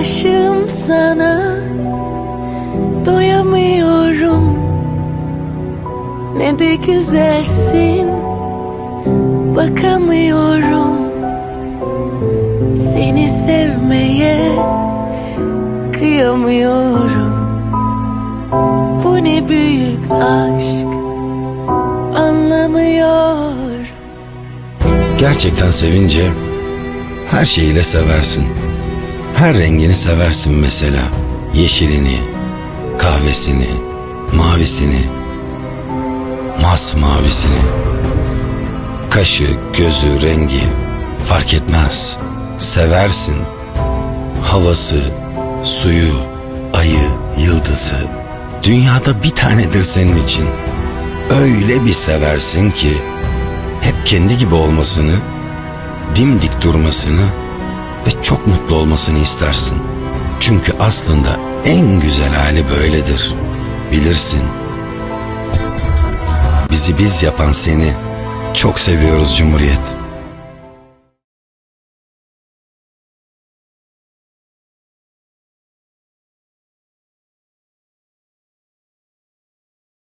aşığım sana. Doyamıyorum. Ne de güzelsin. Bakamıyorum. Seni sevmeye Kıyamıyorum. Bu ne büyük aşk. Anlamıyorum. Gerçekten sevince her şeyiyle seversin. Her rengini seversin mesela. Yeşilini, kahvesini, mavisini, masmavisini. Kaşı, gözü, rengi fark etmez. Seversin. Havası, suyu, ayı, yıldızı. Dünyada bir tanedir senin için. Öyle bir seversin ki hep kendi gibi olmasını, dimdik durmasını ve çok mutlu olmasını istersin. Çünkü aslında en güzel hali böyledir. Bilirsin. Bizi biz yapan seni çok seviyoruz Cumhuriyet.